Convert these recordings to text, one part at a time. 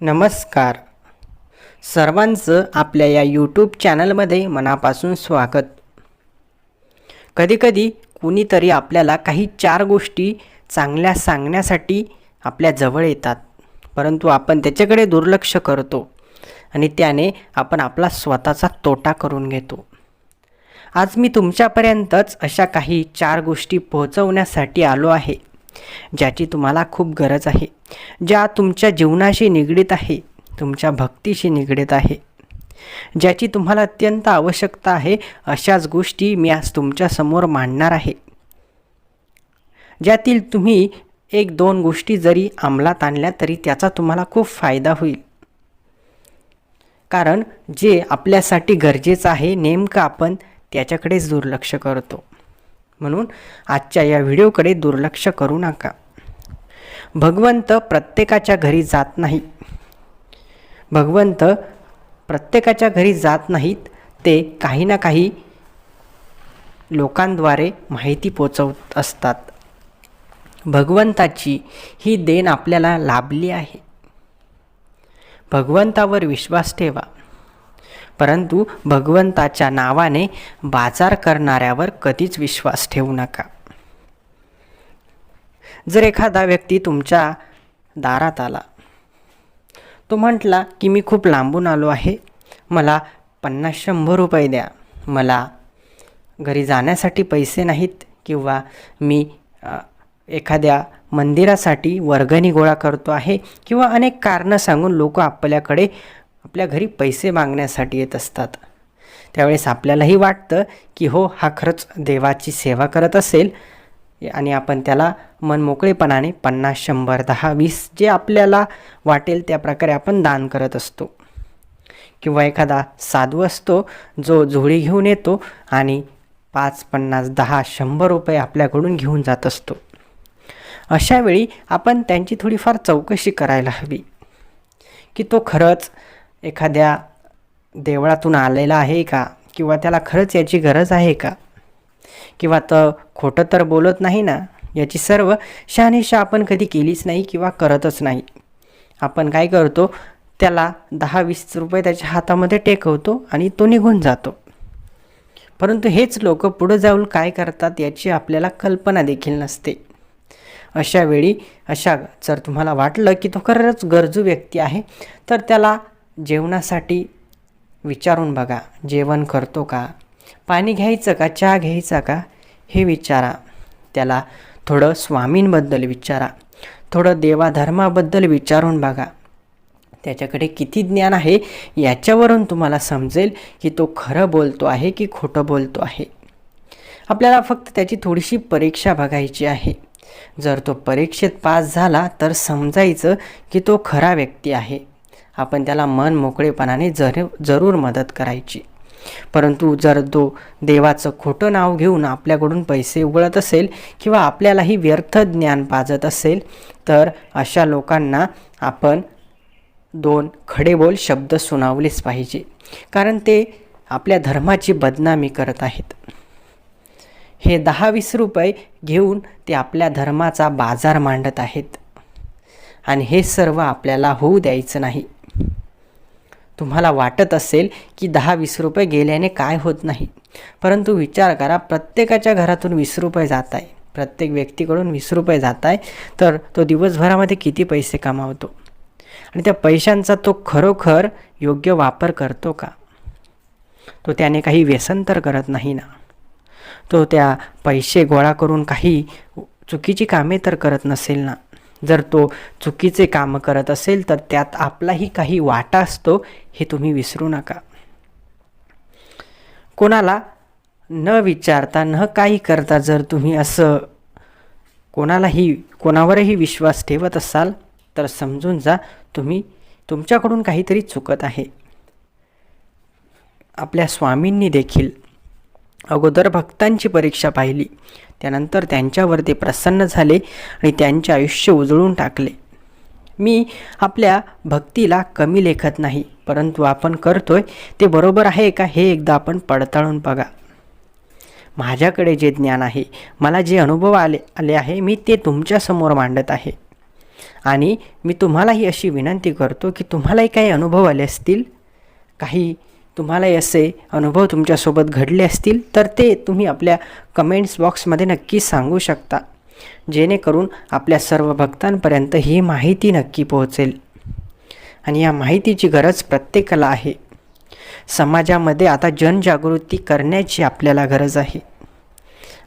नमस्कार. सर्वांचं आपल्या या यूट्यूब चॅनलमध्ये मनापासून स्वागत. कधीकधी कुणीतरी आपल्याला काही चार गोष्टी चांगल्या सांगण्यासाठी आपल्या जवळ येतात. परंतु आपण त्याच्याकडे दुर्लक्ष करतो आणि त्याने आपण आपला स्वतःचा तोटा करून घेतो. आज मी तुमच्यापर्यंतच अशा काही चार गोष्टी पोहोचवण्यासाठी आलो आहे. ज्याची तुम्हाला खूप गरज आहे ज्या तुमच्या जीवनाशी निगडीत आहे तुमच्या भक्तीशी निगडीत आहे ज्याची तुम्हाला अत्यंत आवश्यकता आहे अशाच गोष्टी मी आज तुमच्यासमोर मांडणार आहे. ज्यातील तुम्ही एक दोन गोष्टी जरी अंमलात आणल्या तरी त्याचा तुम्हाला खूप फायदा होईल. कारण जे आपल्यासाठी गरजेचं आहे नेमकं आपण त्याच्याकडेच दुर्लक्ष करतो. म्हणून आजच्या या व्हिडिओकडे दुर्लक्ष करू नका. भगवंत प्रत्येकाच्या घरी जात नाही. भगवंत प्रत्येकाच्या घरी जात नाहीत ते काही ना काही लोकांद्वारे माहिती पोचवत असतात. भगवंताची ही देण आपल्याला लाभली आहे. भगवंतावर विश्वास ठेवा. परंतु भगवंताच्या नावाने बाजार करणाऱ्यावर कधीच विश्वास ठेवू नका. जर एखादा व्यक्ती तुमच्या दारात आला तो म्हटला की मी खूप लांबून आलो आहे मला पन्नास शंभर रुपये द्या मला घरी जाण्यासाठी पैसे नाहीत किंवा मी एखाद्या मंदिरासाठी वर्गणी गोळा करतो आहे किंवा अनेक कारणं सांगून लोक आपल्याकडे आपल्या घरी पैसे मागण्यासाठी येत असतात. त्यावेळेस आपल्यालाही वाटतं की हो हा खरंच देवाची सेवा करत असेल आणि आपण त्याला मनमोकळेपणाने पन्नास शंभर दहा वीस जे आपल्याला वाटेल त्या प्रकारे आपण दान करत असतो. किंवा एखादा साधू असतो जो झोळी घेऊन येतो आणि पाच पन्नास दहा शंभर रुपये आपल्याकडून घेऊन जात असतो. अशावेळी आपण त्यांची थोडीफार चौकशी करायला हवी. की तो खरंच एखाद्या देवळातून आलेला आहे का? किंवा त्याला खरंच याची गरज आहे का? किंवा तर खोटं तर बोलत नाही ना? याची सर्व शहानिशा आपण कधी केलीच नाही किंवा करतच नाही. आपण काय करतो? त्याला दहा वीस रुपये त्याच्या हातामध्ये टेकवतो आणि तो निघून जातो. परंतु हेच लोक पुढं जाऊन काय करतात याची आपल्याला कल्पना देखील नसते. अशा वेळी अशा जर तुम्हाला वाटलं की तो खरंच गरजू व्यक्ती आहे तर त्याला जेवणासाठी विचारून बघा जेवण करतो का? पाणी घ्यायचं का? चहा घ्यायचा का? हे विचारा. त्याला थोडं स्वामींबद्दल विचारा. थोडं देवाधर्माबद्दल विचारून बघा. त्याच्याकडे किती ज्ञान आहे याच्यावरून तुम्हाला समजेल की तो खरं बोलतो आहे की खोटं बोलतो आहे. आपल्याला फक्त त्याची थोडीशी परीक्षा बघायची आहे. जर तो परीक्षेत पास झाला तर समजायचं की तो खरा व्यक्ती आहे. आपण त्याला मन मोकळेपणाने जर जरूर मदत करायची. परंतु जर तो देवाचं खोटं नाव घेऊन आपल्याकडून पैसे उगळत असेल किंवा आपल्यालाही व्यर्थ ज्ञान पाजत असेल तर अशा लोकांना आपण दोन खडेबोल शब्द सुनावलेच पाहिजे. कारण ते आपल्या धर्माची बदनामी करत आहेत. हे दहा वीस रुपये घेऊन ते आपल्या धर्माचा बाजार मांडत आहेत. आणि हे सर्व आपल्याला होऊ द्यायचं नाही. तुम्हाला वाटत असेल की दहा वीस रुपये गेल्याने काय होत नाही. परंतु विचार करा प्रत्येकाच्या घरातून वीस रुपये जात आहे प्रत्येक व्यक्तीकडून वीस रुपये जात आहे तर तो दिवसभरामध्ये किती पैसे कमावतो? आणि त्या पैशांचा तो खरोखर योग्य वापर करतो का? तो त्याने काही व्यसन तर करत नाही ना? तो त्या पैसे गोळा करून काही चुकीची कामे तर करत नसेल ना? जर तो चुकीचे कामं करत असेल तर त्यात आपलाही काही वाटा असतो हे तुम्ही विसरू नका. कोणाला न विचारता न काही करता जर तुम्ही असं कोणालाही कोणावरही विश्वास ठेवत असाल तर समजून जा तुम्ही तुमच्याकडून काहीतरी चुकत आहे. आपल्या स्वामींनी देखील अगोदर भक्तांची परीक्षा पाहिली. त्यानंतर त्यांच्यावर ते प्रसन्न झाले आणि त्यांचे आयुष्य उजळून टाकले. मी आपल्या भक्तीला कमी लेखत नाही परंतु आपण करतोय ते बरोबर आहे का हे एकदा आपण पडताळून बघा. माझ्याकडे जे ज्ञान आहे मला जे अनुभव आले आले आहे मी ते तुमच्यासमोर मांडत आहे. आणि मी तुम्हालाही अशी विनंती करतो की तुम्हालाही काही अनुभव आले असतील काही तुम्हाला असे अनुभव तुमच्यासोबत घडले असतील तर ते तुम्ही आपल्या कमेंट्स बॉक्समध्ये नक्की सांगू शकता. जेणेकरून आपल्या सर्व भक्तांपर्यंत ही माहिती नक्की पोहोचेल. आणि या माहितीची गरज प्रत्येकाला आहे. समाजामध्ये आता जनजागृती करण्याची आपल्याला गरज आहे.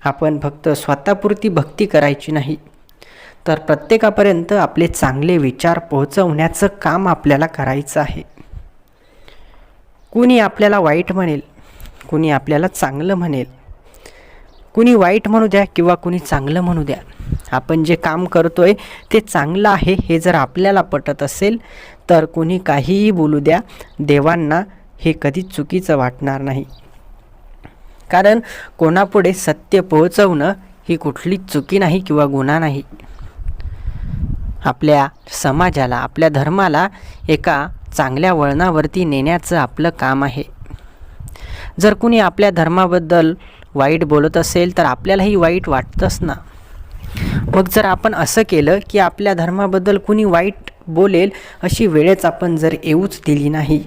आपण फक्त स्वतःपुरती भक्ती करायची नाही तर प्रत्येकापर्यंत आपले चांगले विचार पोहोचवण्याचं काम आपल्याला करायचं आहे. कुणी आपल्याला वाईट म्हणेल कुणी आपल्याला चांगलं म्हणेल. कुणी वाईट म्हणू द्या किंवा कुणी चांगलं म्हणू द्या. आपण जे काम करतो आहे ते चांगलं आहे हे जर आपल्याला पटत असेल तर कुणी काहीही बोलू द्या देवांना हे कधीच चुकीचं वाटणार नाही. कारण कोणापुढे सत्य पोहोचवणं ही कुठलीच चुकी नाही किंवा गुन्हा नाही. आपल्या समाजाला आपल्या धर्माला एका चांगल्या वळणावरती नेण्याचं आपलं काम आहे. जर कुणी आपल्या धर्माबद्दल वाईट बोलत असेल तर आपल्यालाही वाईट वाटतंच ना. मग जर आपण असं केलं की आपल्या धर्माबद्दल कुणी वाईट बोलेल अशी वेळेच आपण जर येऊच दिली नाही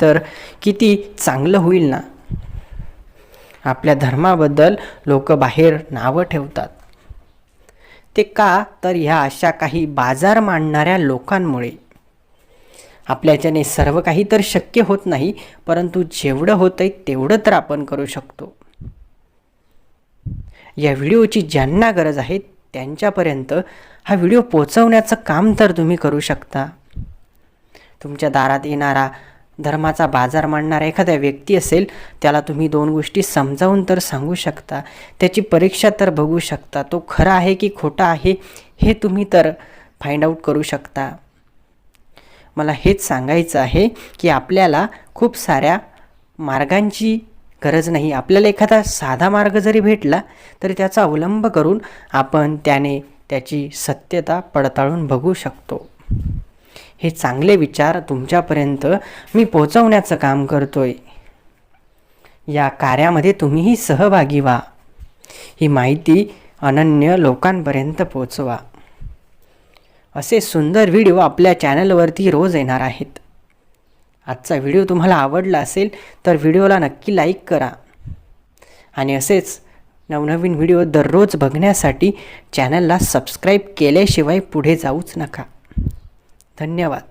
तर किती चांगलं होईल ना? आपल्या धर्माबद्दल लोक बाहेर नावं ठेवतात. ते का तर ह्या अशा काही बाजार मांडणाऱ्या लोकांमुळे. आपल्याच्याने सर्व काही तर शक्य होत नाही परंतु जेवढं होतं आहे तेवढं तर आपण करू शकतो. या व्हिडिओची ज्यांना गरज आहे त्यांच्यापर्यंत हा व्हिडिओ पोचवण्याचं काम तर तुम्ही करू शकता. तुमच्या दारात येणारा धर्माचा बाजार मांडणारा एखाद्या व्यक्ती असेल त्याला तुम्ही दोन गोष्टी समजावून तर सांगू शकता. त्याची परीक्षा तर बघू शकता. तो खरा आहे की खोटा आहे हे तुम्ही तर फाइंड आऊट करू शकता. मला हेच सांगायचं आहे की आपल्याला खूप साऱ्या मार्गांची गरज नाही. आपल्याला एखादा साधा मार्ग जरी भेटला तरी त्याचा अवलंब करून आपण त्याने त्याची सत्यता पडताळून बघू शकतो. हे चांगले विचार तुमच्यापर्यंत मी पोचवण्याचं काम करतोय. या कार्यामध्ये तुम्हीही सहभागी व्हा. ही माहिती अनन्य लोकांपर्यंत पोचवा असे सुंदर व्हिडिओ आपल्या चॅनलवरती रोज येणार आहेत. आजचा व्हिडिओ तुम्हाला आवडला असेल तर व्हिडिओला नक्की लाईक करा. आणि असेच नवनवीन व्हिडिओ दररोज बघण्यासाठी चॅनलला सबस्क्राईब केल्याशिवाय पुढे जाऊच नका. धन्यवाद.